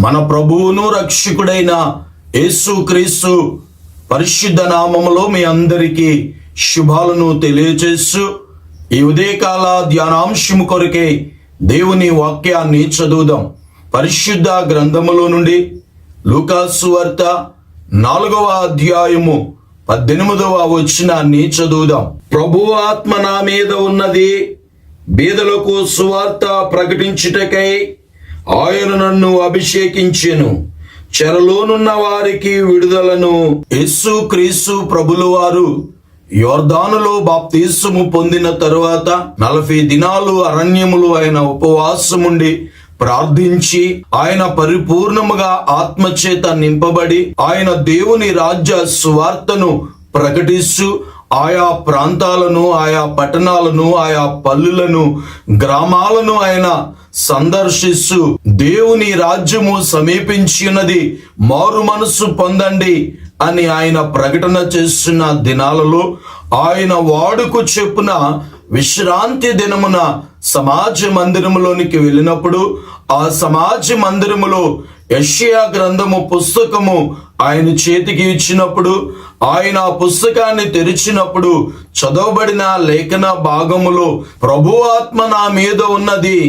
మన ప్రభువును రక్షకుడైన యేసు క్రీస్తు పరిశుద్ధ నామములో మీ అందరికీ శుభాలను తెలియజేస్తూ ఈ ఉదయకాల ధ్యానాంశము కొరకే దేవుని వాక్యాన్ని చదువుదాం. పరిశుద్ధ గ్రంథములో నుండి లూకాసు వార్త నాలుగవ అధ్యాయము పద్దెనిమిదవ వచనాన్ని చదువుదాం. ప్రభువు ఆత్మ నా మీద ఉన్నది బీదలకు సువార్త ప్రకటించుటకై ఆయన నన్ను అభిషేకించెను. చెరలోనున్న వారికి విడుదలను. యస్సు క్రీస్తు ప్రభులు వారు యోర్దానులో బాప్తీసము పొందిన తరువాత నలభై దినాలు అరణ్యములు ఆయన ఉపవాసముండి ప్రార్థించి ఆయన పరిపూర్ణముగా ఆత్మచేత నింపబడి ఆయన దేవుని రాజ్య సువార్తను ప్రకటిస్తూ ఆయా ప్రాంతాలను ఆయా పట్టణాలను ఆయా పల్లులను గ్రామాలను ఆయన సందర్శిస్తూ దేవుని రాజ్యము సమీపించినది మారు మనస్సు పొందండి అని ఆయన ప్రకటన చేస్తున్న దినాలలో ఆయన వాడుకు చెప్పున విశ్రాంతి దినమున సమాజ మందిరములోనికి వెళ్ళినప్పుడు ఆ సమాజ మందిరములో యషియా గ్రంథము పుస్తకము ఆయన చేతికి ఇచ్చినప్పుడు ఆయన పుస్తకాన్ని తెరిచినప్పుడు చదవబడిన లేఖన భాగములో ప్రభు ఆత్మ నా మీద ఉన్నది.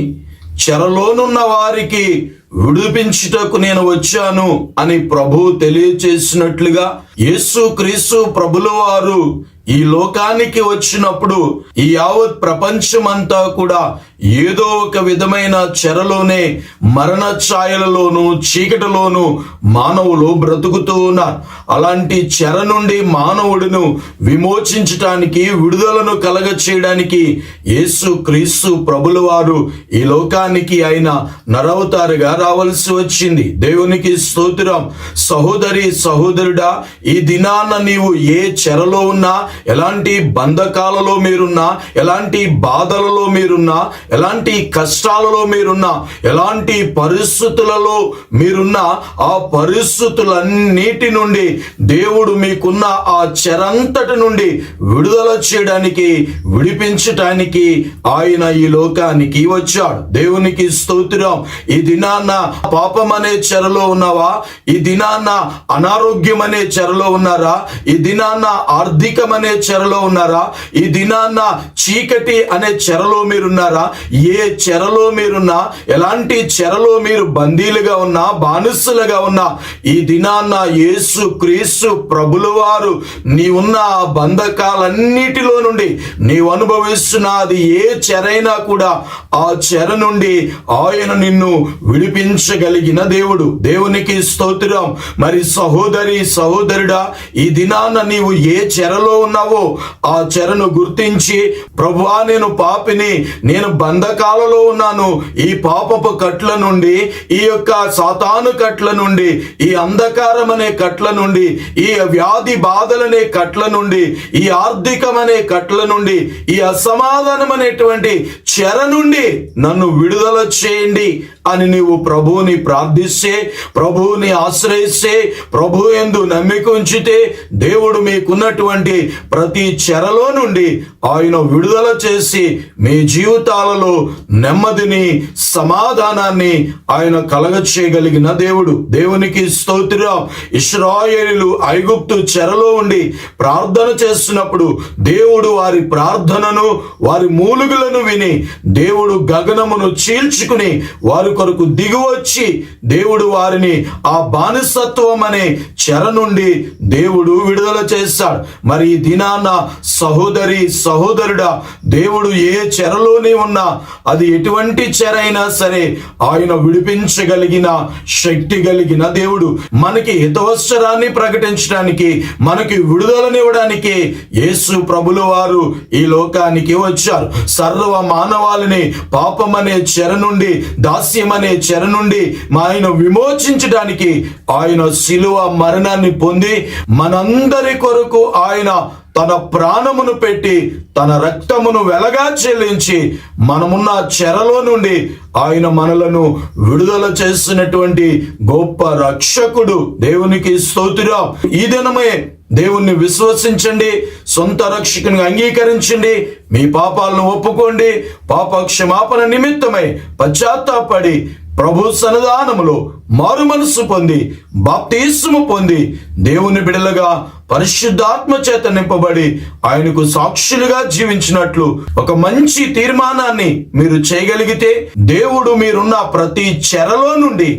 చెరలోనున్న వారికి విడిపించుటకు నేను వచ్చాను అని ప్రభు తెలియచేసినట్లుగా యేసు క్రీస్తు ప్రభుల వారు ఈ లోకానికి వచ్చినప్పుడు ఈ యావత్ ప్రపంచమంతా కూడా ఏదో ఒక విధమైన చెరలోనే మరణ ఛాయలలోను చీకటిలోను మానవులు బ్రతుకుతూ ఉన్నారు. అలాంటి చెర నుండి మానవుడును విమోచించటానికి విడుదలను కలగ చేయడానికి యేసు క్రీస్తు ప్రభుల వారు ఈ లోకానికి ఆయన నరవతారుగా రావాల్సి వచ్చింది. దేవునికి స్తోత్రం. సహోదరి సహోదరుడా ఈ దినాన నీవు ఏ చెరలో ఉన్నా ఎలాంటి బంధకాలలో మీరున్నా ఎలాంటి బాధలలో మీరున్నా ఎలాంటి కష్టాలలో మీరున్నా ఎలాంటి పరిస్థితులలో మీరున్నా ఆ పరిస్థితులన్నిటి నుండి దేవుడు మీకున్న ఆ చెరంతటి నుండి విడుదల చేయడానికి విడిపించటానికి ఆయన ఈ లోకానికి వచ్చాడు. దేవునికి స్తోత్రం. ఈ దినాన్న పాపం అనే చెరలో ఉన్నావా? ఈ దినాన్న అనారోగ్యం అనే చెరలో ఉన్నారా? ఈ దినాన్న ఆర్థికమనే అనే చెరలో ఉన్నారా? ఈ దినాన్న చీకటి అనే చెరలో మీరున్నారా? ఏ చెరలో మీరున్నా ఎలాంటి చెరలో మీరు బందీలుగా ఉన్నా బానిసలుగా ఉన్నా ఈ దినాన్న యేసు క్రీస్తు ప్రభులవారు నీ ఉన్న ఆ బంధకాలన్నిటిలో నుండి నీవు అనుభవిస్తున్న అది ఏ చెరైనా కూడా ఆ చెర నుండి ఆయన నిన్ను విడిపించగలిగిన దేవుడు. దేవునికి స్తోత్రం. మరి సహోదరి సహోదరుడా ఈ దినాన నీవు ఏ చెరలో ఉన్నావో. ఆ చెరను గుర్తించి ప్రభువా నేను పాపిని నేను బంధకాలలో ఉన్నాను. ఈ పాపపు కట్ల నుండి ఈ యొక్క సాతాను కట్ల నుండి ఈ అంధకారం అనే కట్ల నుండి ఈ వ్యాధి బాధలనే కట్ల నుండి ఈ ఆర్థికమనే కట్ల నుండి ఈ అసమాధానం అనేటువంటి చెర నుండి నన్ను విడుదల చేయండి అని నీవు ప్రభువుని ప్రార్థిస్తే ప్రభువుని ఆశ్రయిస్తే ప్రభు ఎందు నమ్మిక ఉంచితే దేవుడు మీకున్నటువంటి ప్రతి చెరలో నుండి ఆయన విడుదల చేసి మీ జీవితాలలో నెమ్మదిని సమాధానాన్ని ఆయన కలగ చేయగలిగిన దేవుడు. దేవునికి స్తోత్రం. ఇస్రాయేలీలు ఐగుప్తు చెరలో ఉండి ప్రార్థన చేస్తున్నప్పుడు దేవుడు వారి ప్రార్థనను వారి మూలుగులను విని దేవుడు గగనమును చీల్చుకుని వారి కొరకు దిగువచ్చి దేవుడు వారిని ఆ బానిసత్వం అనే చెర నుండి దేవుడు విడుదల చేస్తాడు మరి ఈ దినాన సహోదరి సహోదరుడా దేవుడు ఏ చెరలోనే ఉన్నా అది ఎటువంటి చెర అయినా సరే ఆయన విడిపించగలిగిన శక్తి కలిగిన దేవుడు. మనకి హితవత్సరాన్ని ప్రకటించడానికి మనకి విడుదలనివ్వడానికి యేసు ప్రభుల వారు ఈ లోకానికి వచ్చారు. సర్వ మానవాళిని పాపం అనే చెర నుండి దాస్యం అనే చెర నుండి మా ఆయన విమోచించడానికి ఆయన శిలువ మరణాన్ని పొంది మనందరి కొరకు ఆయన తన ప్రాణమును పెట్టి తన రక్తమును వెలగా చెల్లించి మనమున్న చెరలో నుండి ఆయన మనలను విడుదల చేసినటువంటి గొప్ప రక్షకుడు దేవునికి స్తోత్రం. ఈ దినమే దేవుణ్ణి విశ్వసించండి సొంత రక్షకుని అంగీకరించండి మీ పాపాలను ఒప్పుకోండి పాప క్షమాపణ నిమిత్తమై పశ్చాత్తాపడి ప్రభు సన్నిధానములో మారు మనస్సు పొంది బాప్తీసము పొంది దేవుని బిడలుగా పరిశుద్ధాత్మ చేత నింపబడి ఆయనకు సాక్షులుగా జీవించినట్లు ఒక మంచి తీర్మానాన్ని మీరు చేయగలిగితే దేవుడు మీరున్న ప్రతి చెరలో నుండి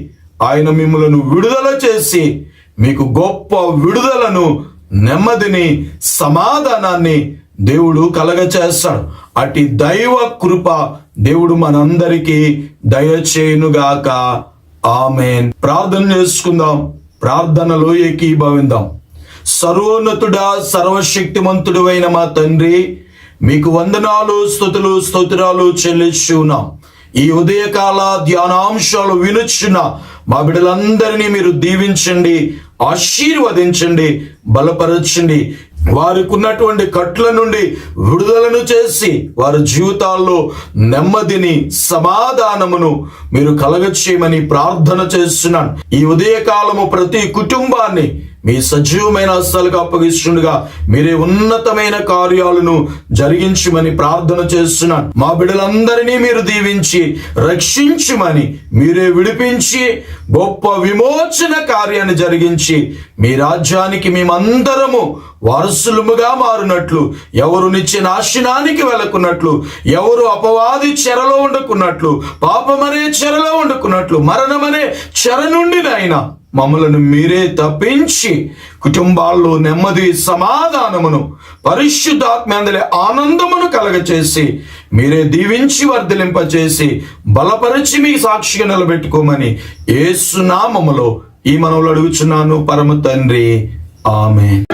ఆయన మిమ్మలను విడుదల చేసి మీకు గొప్ప విడుదలను నెమ్మదిని సమాధానాన్ని దేవుడు కలగచేస్తాడు. అటు దైవ కృప దేవుడు మనందరికీ దయచేయునుగాక. ఆమెన్. ప్రార్థన చేసుకుందాం. ప్రార్థనలో ఏకీభవిందాం. సర్వోన్నతుడా సర్వశక్తిమంతుడు అయిన మా తండ్రి మీకు వందనాలు స్థుతులు స్తోత్రాలు చెల్లిస్తున్నాం ఈ ఉదయకాల ధ్యానాంశాలు వినుచున్న మా బిడ్డలందరినీ మీరు దీవించండి ఆశీర్వదించండి బలపరచండి. వారికి ఉన్నటువంటి కట్ల నుండి విడుదలను చేసి వారి జీవితాల్లో నెమ్మదిని సమాధానమును మీరు కలగచేయమని ప్రార్థన చేస్తున్నాను. ఈ ఉదయకాలము ప్రతి కుటుంబాన్ని మీ సజీవమైన హస్తాలకు అప్పగిస్తుండగా మీరే ఉన్నతమైన కార్యాలను జరిగించమని ప్రార్థన చేస్తున్నాను. మా బిడ్డలందరినీ మీరు దీవించి రక్షించమని మీరే విడిపించి గొప్ప విమోచన కార్యాన్ని జరిగించి మీ రాజ్యానికి మేమందరము వారసులుముగా మారినట్లు ఎవరు నిత్య నాశనానికి వెళ్ళకున్నట్లు ఎవరు అపవాది చెరలో ఉండకున్నట్లు పాపమనే చెరలో ఉండకున్నట్లు మరణమనే చెర నుండి నాయనా మమ్మలను మీరే తప్పించి కుటుంబాల్లో నెమ్మది సమాధానమును పరిశుద్ధాత్మందలే ఆనందమును కలగచేసి మీరే దీవించి వర్ధలింపచేసి బలపరిచి మీ సాక్షిగా నిలబెట్టుకోమని ఏసునామములో ఈ మనవులు అడుగుచున్నాను. పరమ తండ్రి. ఆమె